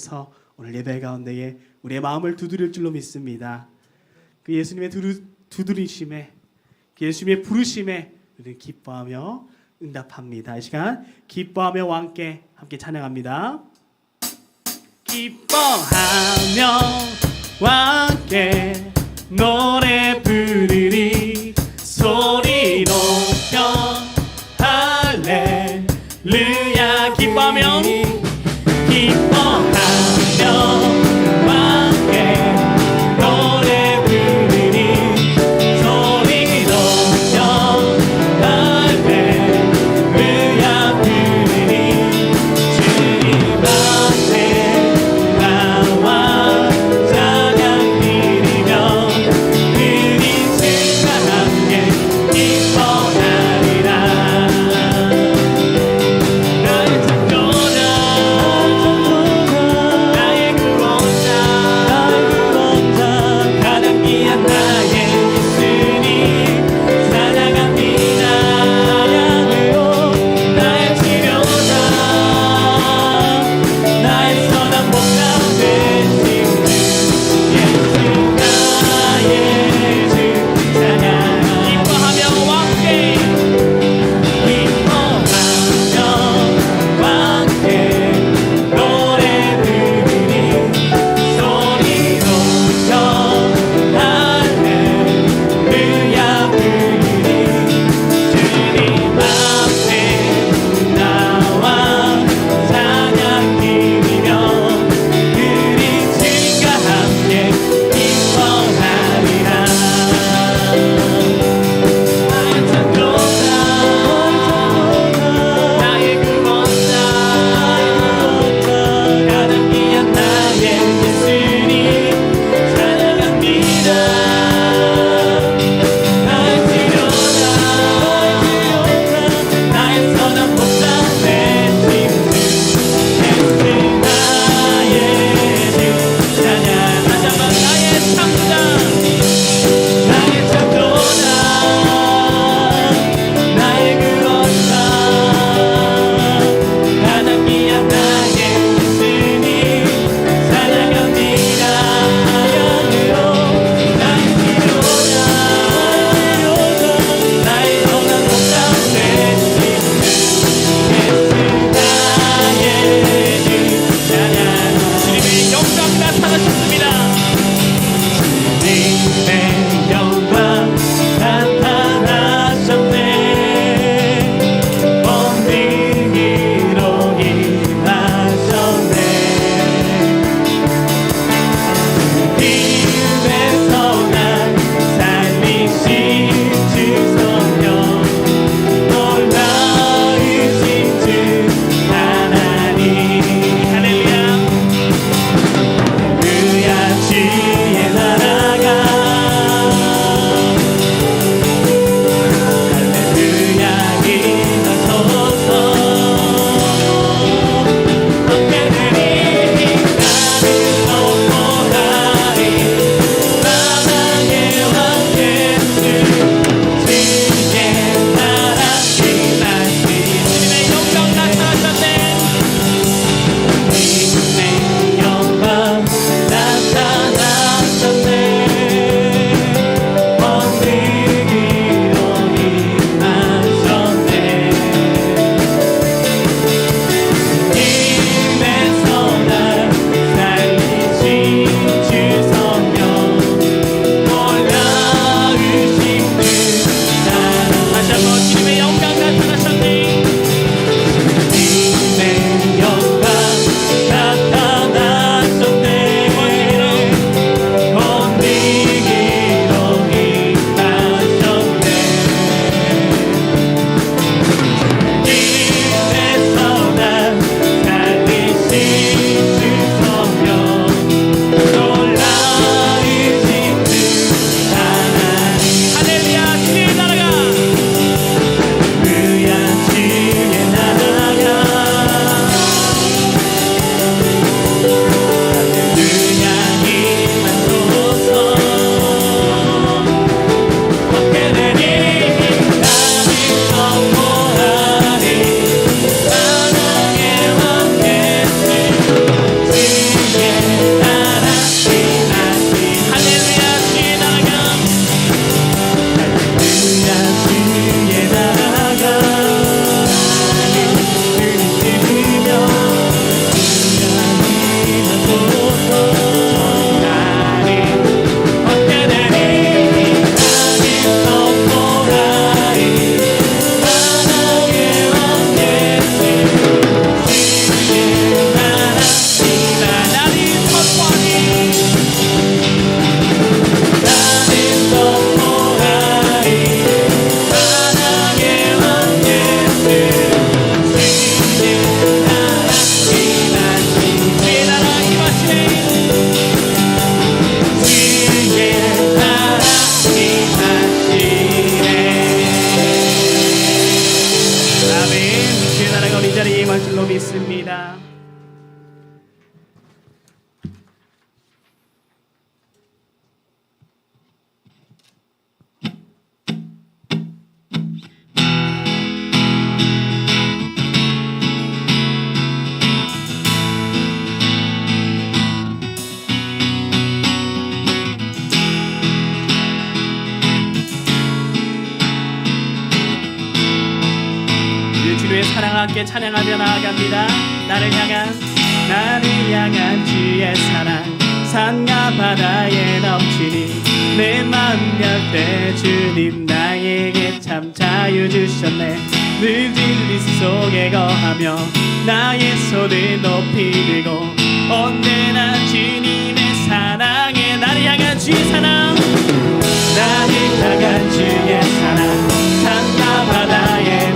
주님께서 오늘 예배 가운데에 우리의 마음을 두드릴 줄로 믿습니다. 그 예수님의 두드, 두드리심에 그 예수님의 부르심에 우리는 기뻐하며 응답합니다. 이 시간 기뻐하며 와 함께 함께 찬양합니다. 기뻐하며 와 함께 노래 부르 함께 찬양하며 나아갑니다. 나를 향한 나를 향한 주의 사랑. 산과 바다에 넘치니 내 마음 열때 주님 나에게 참 자유 주셨네. 늘 진리 속에 거하며 나의 손을 높이 들고 언제나 주님의 사랑에 나를 향한 주의 사랑. 나를 향한 주의 사랑. 산과 바다에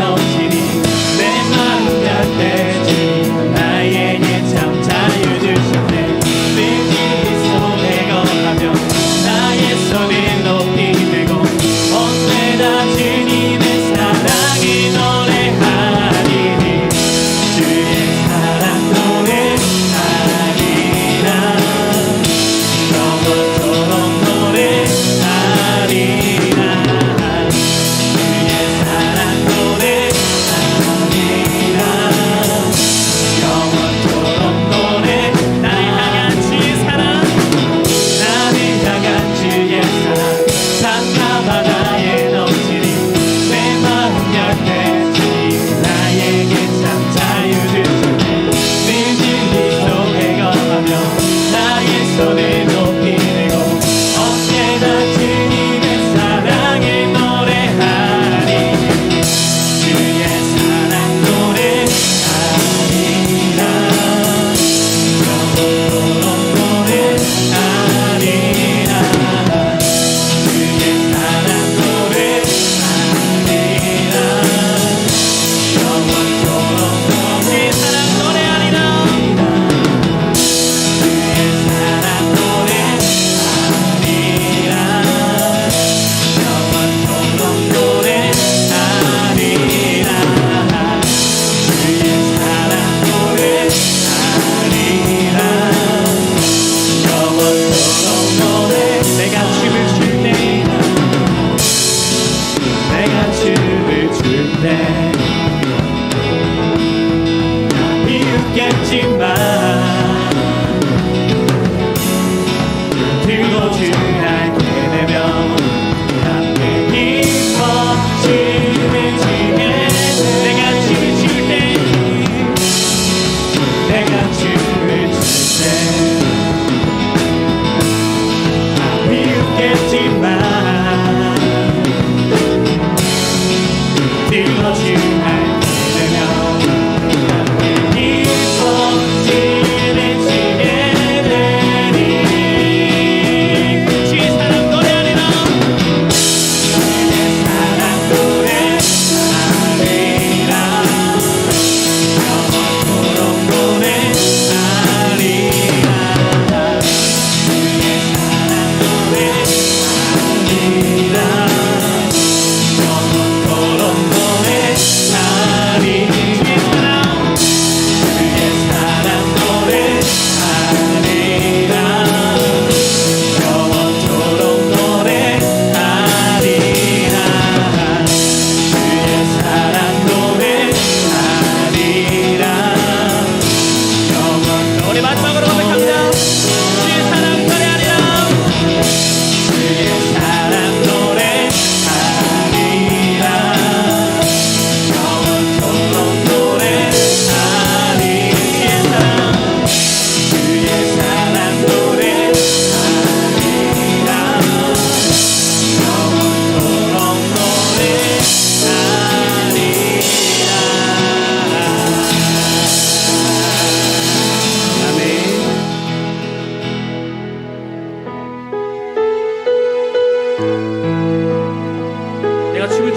there.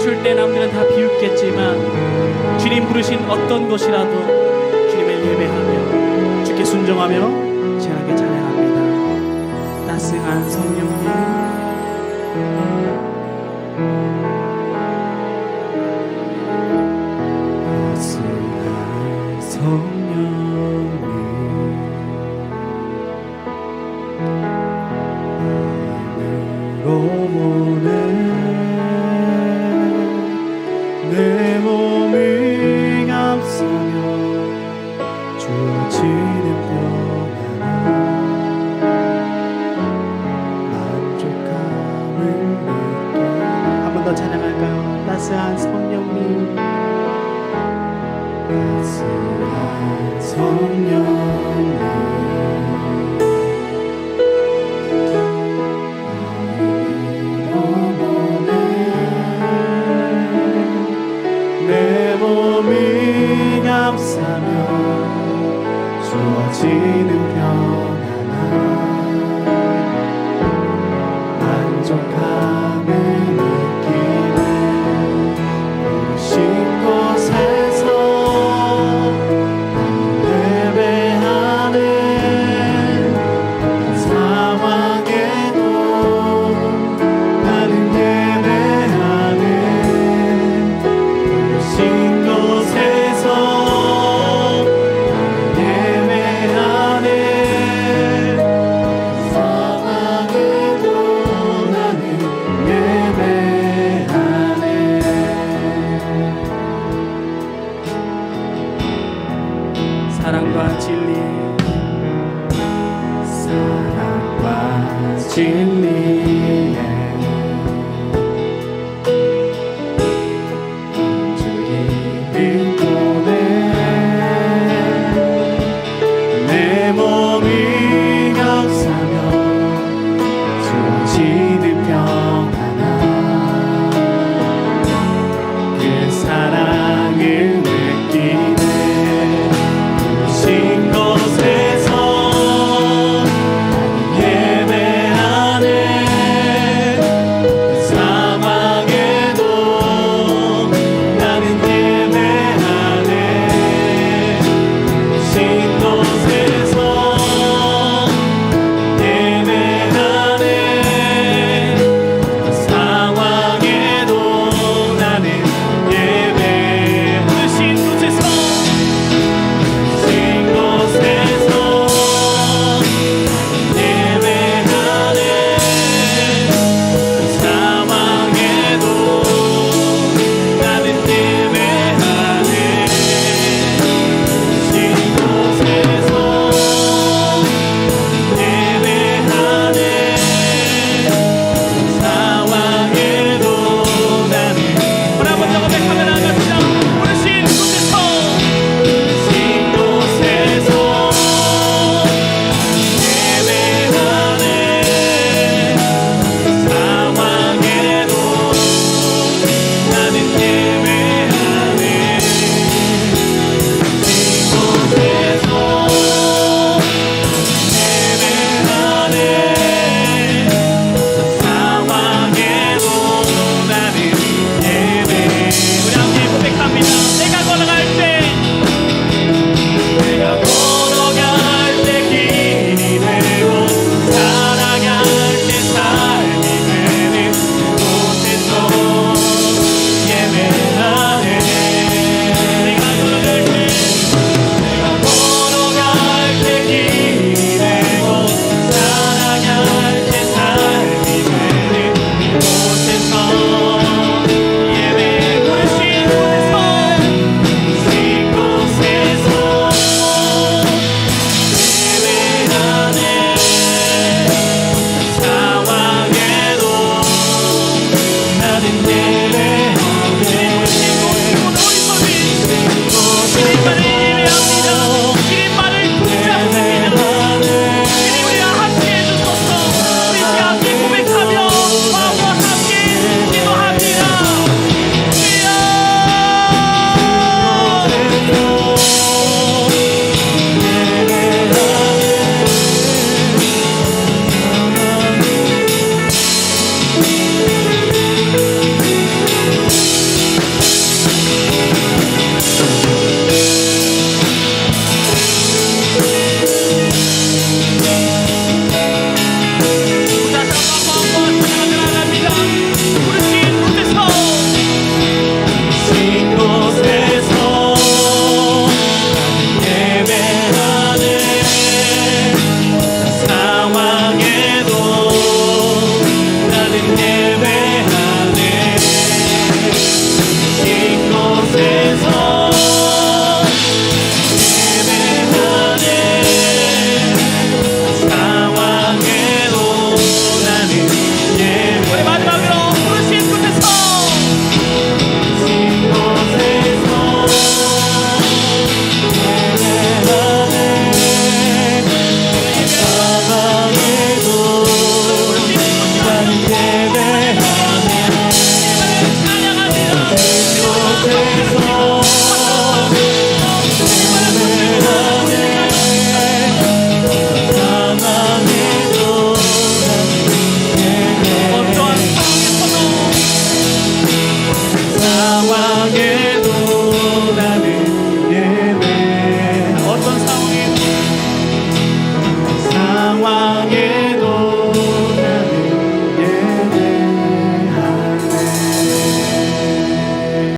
비웃을 때 남들은 다 비웃겠지만 주님 부르신 어떤 것이라도 주님을 예배하며 주께 순종하며 제하게 찬양합니다. 따스한 성령님.